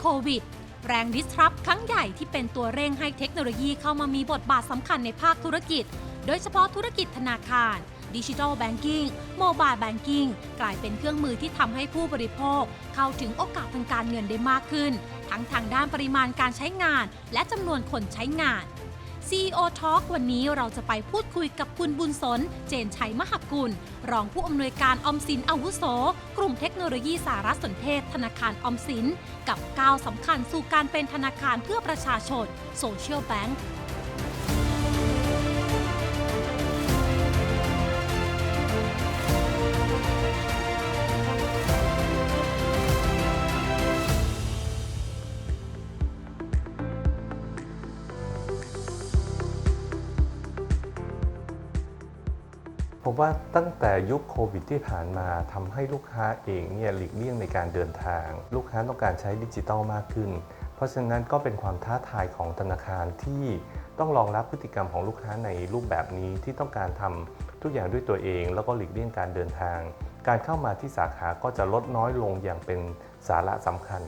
โควิด แรงดิสรับครั้งใหญ่ที่เป็นตัวเร่งให้เทคโนโลยีเข้ามามีบทบาทสำคัญในภาคธุรกิจ โดยเฉพาะธุรกิจธนาคาร ดิจิทัลแบงกิ้งโมบายแบงกิ้งกลายเป็นเครื่องมือที่ทำให้ผู้บริโภค เข้าถึงโอกาสทางการเงินได้มากขึ้น ทั้งทางด้านปริมาณการใช้งาน และจำนวนคนใช้งาน CEO Talk วันนี้เราจะไปพูดคุยกับคุณบุญสน เจนชัยมหกุล รองผู้อำนวยการออมสินอาวุโส กลุ่มเทคโนโลยีสารสนเทศ ธนาคารออมสิน กับก้าวสำคัญสู่การเป็นธนาคารเพื่อประชาชน Social Bank ผมว่าตั้งแต่ยุคโควิดที่ผ่านมาทำให้ลูกค้าเองเนี่ยหลีกเลี่ยงในการเดินทาง ลูกค้าต้องการใช้ดิจิทัลมากขึ้น เพราะฉะนั้นก็เป็นความท้าทายของธนาคารที่ต้องรองรับพฤติกรรมของลูกค้าในรูปแบบนี้ที่ต้องการทำทุกอย่างด้วยตัวเอง แล้วก็หลีกเลี่ยงการเดินทาง การเข้ามาที่สาขาก็จะลดน้อยลงอย่างเป็นสาระสำคัญ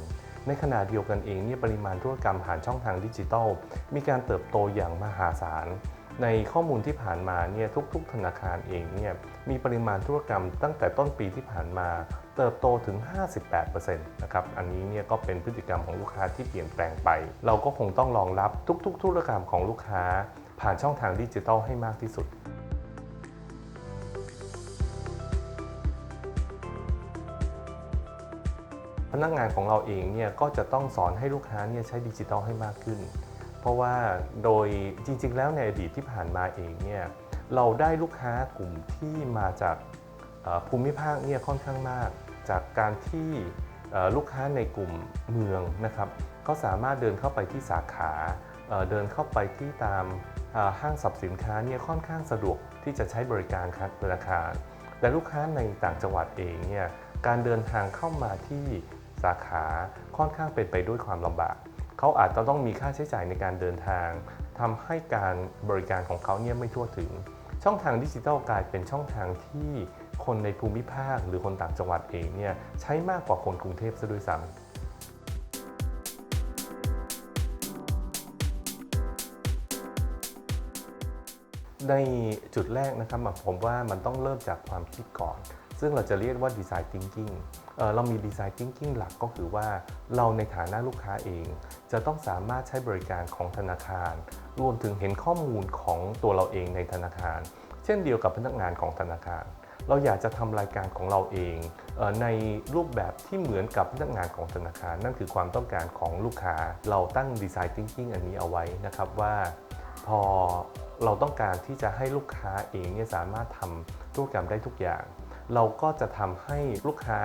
ในขณะเดียวกันเองเนี่ยปริมาณธุรกรรมผ่านช่องทางดิจิทัล มีการเติบโตอย่างมหาศาล ในข้อมูลที่ผ่านมาเนี่ยทุก ๆ ธนาคารเองเนี่ยมีปริมาณธุรกรรมตั้งแต่ต้นปีที่ผ่านมา เติบโตถึง 58%นะครับอันนี้เนี่ยก็เป็นพฤติกรรมของลูกค้าที่เปลี่ยนแปลงไป เราก็คงต้องรองรับทุก ๆ ธุรกรรมของลูกค้า ผ่านช่องทางดิจิทัลให้มากที่สุดพนักงานของเราเองเนี่ยก็จะต้องสอนให้ลูกค้าเนี่ยใช้ดิจิทัลให้มากขึ้น เพราะว่าโดยจริง ๆ แล้วในอดีตที่ผ่านมาเองเนี่ยเราได้ลูกค้ากลุ่มที่มาจากภูมิภาคเนี่ยค่อนข้างมาก จากการที่ลูกค้าในกลุ่มเมืองนะครับเขาสามารถเดินเข้าไปที่สาขาเดินเข้าไปที่ตามห้างสรรพสินค้าเนี่ยค่อนข้างสะดวกที่จะใช้บริการครับธนาคารแต่ลูกค้าในต่างจังหวัดเองเนี่ยการเดินทางเข้ามาที่สาขาค่อนข้างเป็นไปด้วยความลำบาก เขาอาจจะต้องมีค่าใช้จ่ายในการเดินทางทำให้การบริการของเขาเนี่ยไม่ทั่วถึง ช่องทางดิจิทัลกลายเป็นช่องทางที่คนในภูมิภาคหรือคนต่างจังหวัดเองเนี่ยใช้มากกว่าคนกรุงเทพซะด้วยซ้ำในจุดแรกนะครับผมว่ามันต้องเริ่มจากความคิดก่อน ซึ่งเราจะเรียกว่าดีไซน์ thinking เเรามีดีไซน์ thinking หลักก็คือว่าเราในฐานะลูกค้าเอง จะต้องสามารถใช้บริการของธนาคาร รวมถึงเห็นข้อมูลของตัวเราเองในธนาคาร เช่นเดียวกับพนักงานของธนาคาร เราอยากจะทำรายการของเราเองเออในรูปแบบที่เหมือนกับพนักงานของธนาคาร นั่นคือความต้องการของลูกค้า เราตั้งดีไซน์ thinking อันนี้เอาไว้นะครับว่าพอเราต้องการที่จะให้ลูกค้าเองเนี่ยสามารถทำธุรกรรมได้ทุกอย่าง เราก็จะทำให้ลูกค้า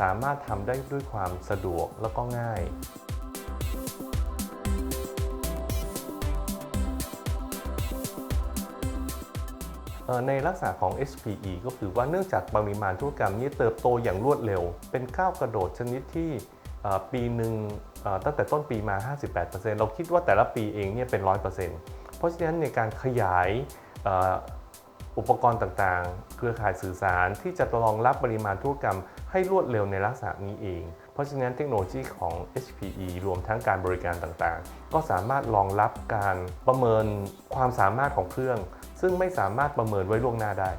สามารถทำได้ด้วยความสะดวกแล้วก็ง่ายในลักษณะของ HPE ก็คือว่าเนื่องจากปริมาณธุรกรรมนี้เติบโตอย่างรวดเร็ว เป็นก้าวกระโดดชนิดที่ปีหนึ่งตั้งแต่ต้นปีมา 58%เราคิดว่าแต่ละปีเองเนี่ยเป็น 100%เพราะฉะนั้นในการขยาย อุปกรณ์ต่างๆ เครือข่ายสื่อสารที่จะรองรับปริมาณธุรกรรมให้รวดเร็วในลักษณะนี้เอง เพราะฉะนั้นเทคโนโลยีของ HPE รวมทั้งการบริการต่างๆ ก็สามารถรองรับการประเมินความสามารถของเครื่อง ซึ่งไม่สามารถประเมินไว้ล่วงหน้าได้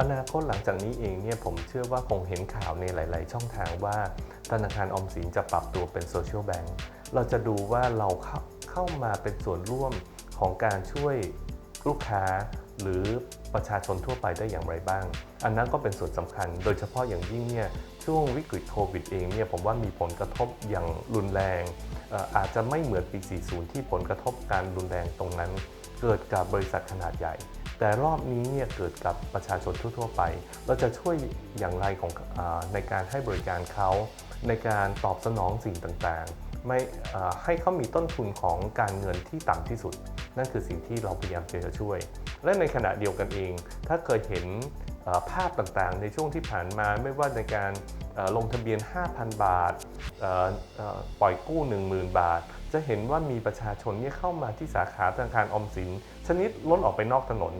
อนาคตหลังจากนี้เองเนี่ยผมเชื่อว่าคงเห็นข่าวในหลาย ๆ ช่องทางว่าธนาคารออมสินจะปรับตัวเป็นโซเชียลแบงก์เราจะดูว่าเราเข้าเข้ามาเป็นส่วนร่วมของการช่วยลูกค้าหรือประชาชนทั่วไปได้อย่างไรบ้าง อันนั้นก็เป็นส่วนสำคัญ โดยเฉพาะอย่างยิ่งเนี่ยช่วงวิกฤตโควิดเองเนี่ยผมว่ามีผลกระทบอย่างรุนแรง อาจจะไม่เหมือนปี 40 ที่ผลกระทบการรุนแรงตรงนั้น เกิดกับบริษัทขนาดใหญ่ แต่รอบนี้เนี่ยเกิดกับประชาชนทั่ว ๆ ไป เราจะช่วยอย่างไรของอในการให้บริการเขา ในการตอบสนองสิ่งต่างๆ ไม่ให้เขามีต้นทุนของการเงินที่ต่ำที่สุด นั่นคือสิ่งที่เราพยายามจะช่วย และในขณะเดียวกันเอง ถ้าเคยเห็นภาพต่างๆ ในช่วงที่ผ่านมาไม่ว่าในการ ลงทะเบียน 5,000 บาท ปล่อยกู้ 10,000 บาท จะเห็นว่ามีประชาชนเนี่ยเข้ามาที่สาขาธนาคารอมสิน ชนิดล้นออกไปนอกถนน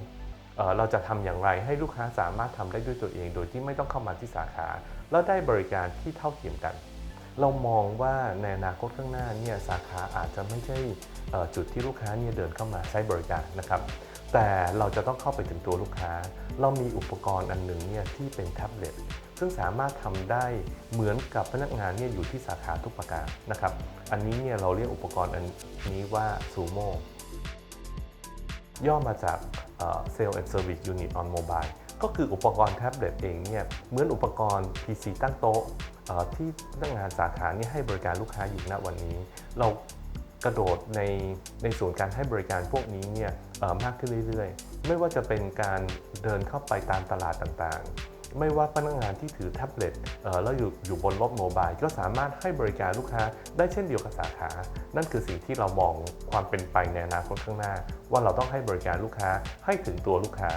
เราจะทำอย่างไรให้ลูกค้าสามารถทำได้ด้วยตัวเอง โดยที่ไม่ต้องเข้ามาที่สาขา แล้วได้บริการที่เท่าเทียมกัน เรามองว่าในอนาคตข้างหน้าเนี่ยสาขาอาจจะไม่ใช่จุดที่ลูกค้าเนี่ยเดินเข้ามาใช้บริการนะครับแต่เราจะต้องเข้าไปถึงตัวลูกค้า เรามีอุปกรณ์อันหนึ่งเนี่ยที่เป็นแท็บเล็ต ซึ่งสามารถทำได้เหมือนกับพนักงานเนี่ยอยู่ที่สาขาทุกประการนะครับ อันนี้เนี่ยเราเรียกอุปกรณ์อันนี้ว่า Sumo ย่อมาจากเอ่อ Sales and Service Unit on Mobile ก็คืออุปกรณ์แท็บเล็ตเองเนี่ยเหมือนอุปกรณ์ PC ตั้งโต๊ะที่พนักงานสาขาเนี่ยให้บริการลูกค้าอยู่ณวันนี้ เรากระโดดในในส่วนการให้บริการพวกนี้เนี่ยมากขึ้นเรื่อยๆ ไม่ว่าจะเป็นการเดินเข้าไปตามตลาดต่างๆ ไม่ว่าพนักงานที่ถือแท็บเล็ตแล้วอยู่อยู่บนรถโมบายก็สามารถให้บริการลูกค้าได้เช่นเดียวกับสาขา นั่นคือสิ่งที่เรามองความเป็นไปในอนาคตข้างหน้า ว่าเราต้องให้บริการลูกค้าให้ถึงตัวลูกค้า